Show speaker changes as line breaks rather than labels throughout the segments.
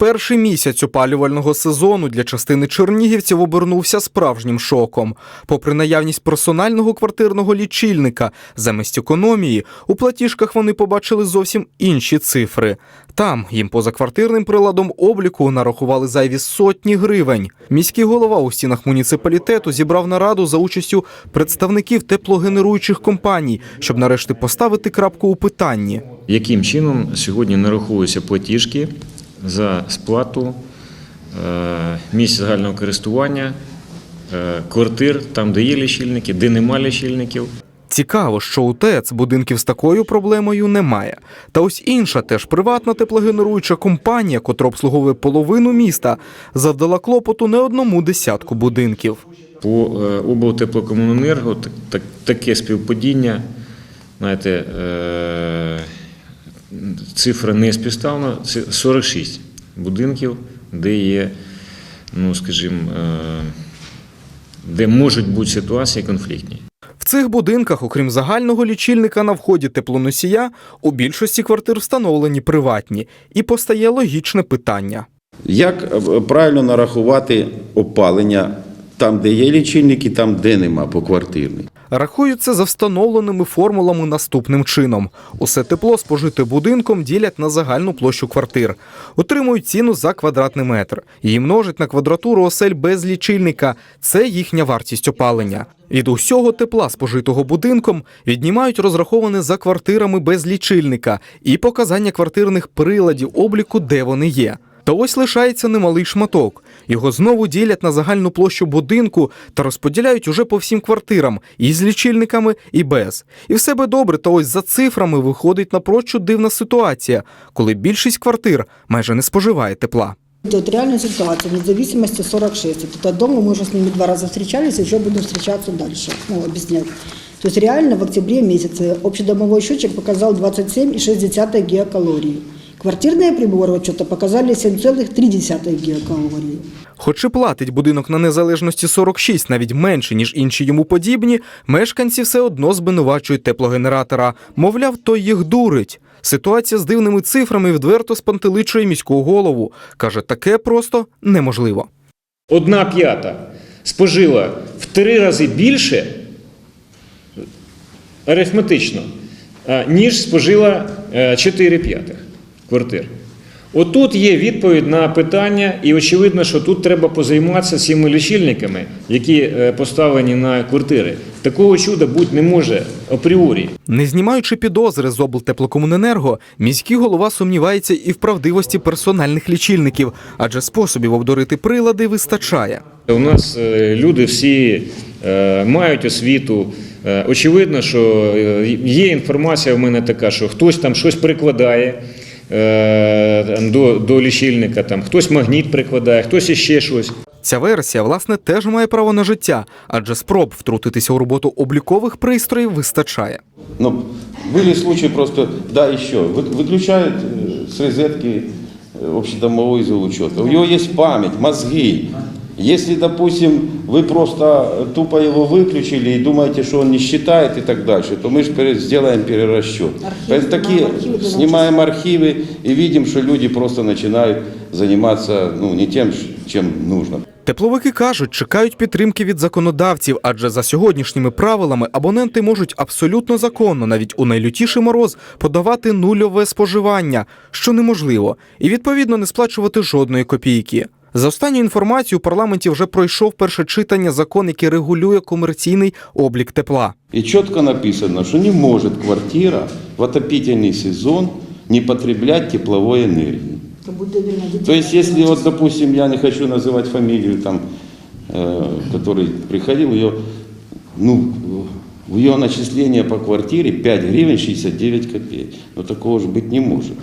Перший місяць опалювального сезону для частини чернігівців обернувся справжнім шоком. Попри наявність персонального квартирного лічильника, замість економії у платіжках вони побачили зовсім інші цифри. Там їм позаквартирним приладом обліку нарахували зайві сотні гривень. Міський голова у стінах муніципалітету зібрав нараду за участю представників теплогенеруючих компаній, щоб нарешті поставити крапку у питанні.
Яким чином сьогодні нараховуються платіжки за сплату е, місць загального користування, е, квартир, там, де є лічильники, де нема лічильників.
Цікаво, що у ТЕЦ будинків з такою проблемою немає. Та ось інша, теж приватна теплогенеруюча компанія, котра обслуговує половину міста, завдала клопоту не одному десятку будинків.
По е, облтеплокомуненерго так, так, таке співпадіння, знаєте, цифра не співставна, це 46 будинків, де є, ну скажімо, е, де можуть бути ситуації конфліктні.
В цих будинках, окрім загального лічильника на вході теплоносія, у більшості квартир встановлені приватні, і постає логічне питання.
Як е, правильно нарахувати опалення там, де є лічильники, там, де нема поквартирний?
Рахуються за встановленими формулами наступним чином: усе тепло спожите будинком ділять на загальну площу квартир, отримують ціну за квадратний метр. Її множать на квадратуру осель без лічильника. Це їхня вартість опалення. Від усього тепла, спожитого будинком, віднімають розраховане за квартирами без лічильника і показання квартирних приладів обліку, де вони є. Та ось лишається немалий шматок. Його знову ділять на загальну площу будинку та розподіляють уже по всім квартирам і з лічильниками, і без. І все би добре, та ось за цифрами виходить напрочуд дивна ситуація, коли більшість квартир майже не споживає тепла.
Вот реальная ситуация, независимости 46. Вот это дома мы уже с ними два раза встречались, и еще будем встречаться дальше, ну, объяснять. То есть реально в октябре месяце общедомовой счетчик показал 27,6 геокалории. Квартирные приборы учета показали 7,3 геокалории.
Хоч і платить будинок на незалежності 46 навіть менше, ніж інші йому подібні, мешканці все одно звинувачують теплогенератора. Мовляв, той їх дурить. Ситуація з дивними цифрами відверто спантеличує міського голову. Каже, таке просто неможливо.
Одна п'ята спожила в три рази більше арифметично, ніж спожила е, 4 п'ятих квартир. Отут є відповідь на питання, і очевидно, що тут треба позайматися цими лічильниками, які е, поставлені на квартири. Такого чуда бути не може апріорі.
Не знімаючи підозри з облтеплокомуненерго, міський голова сумнівається і в правдивості персональних лічильників, адже способів обдурити прилади вистачає.
У нас е, люди всі е, мають освіту. Очевидно, що є інформація в мене така, що хтось там щось прикладає до, до лічильника, там, хтось магніт прикладає, хтось іще щось.
Ця версія, власне, теж має право на життя, адже спроб втрутитися у роботу облікових пристроїв вистачає.
Ну, были случаи просто, да, еще, вы- выключают э, с розетки э, общедомовой зоучета. У него есть память, мозги. Если, допустим, вы просто тупо его выключили и думаете, что он не считает и так дальше, то мы же пере- сделаем перерасчет.
Архивы,
Поэтому такие,
снимаем архивы, да,
снимаем архивы и видим, что люди просто начинают заниматься ну, не тем, чем нужно.
Тепловики кажуть, чекають підтримки від законодавців, адже за сьогоднішніми правилами абоненти можуть абсолютно законно, навіть у найлютіший мороз, подавати нульове споживання, що неможливо, і відповідно не сплачувати жодної копійки. За останню інформацію у парламенті вже пройшов перше читання закон, який регулює комерційний облік тепла.
И четко написано, что не может квартира в отопительный сезон не потреблять тепловой энергии.
Как будто верно, дети-
То есть, если вот, допустим, я не хочу называть фамилию, там, э, который приходил, ее, ну, в ее начисление по квартире 5 гривен 69 копеек. Но такого же быть не может.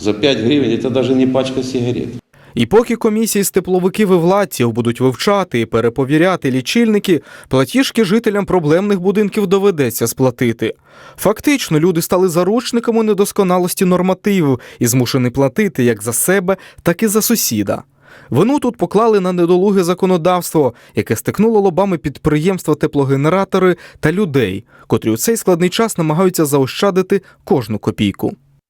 За 5 гривен это даже не пачка сигарет.
І поки комісії з тепловиків і владців будуть вивчати і переповіряти лічильники, платіжки жителям проблемних будинків доведеться сплатити. Фактично, люди стали заручниками недосконалості нормативів і змушені платити як за себе, так і за сусіда. Вину тут поклали на недолуге законодавство, яке стикнуло лобами підприємства, теплогенератори та людей, котрі у цей складний час намагаються заощадити кожну копійку.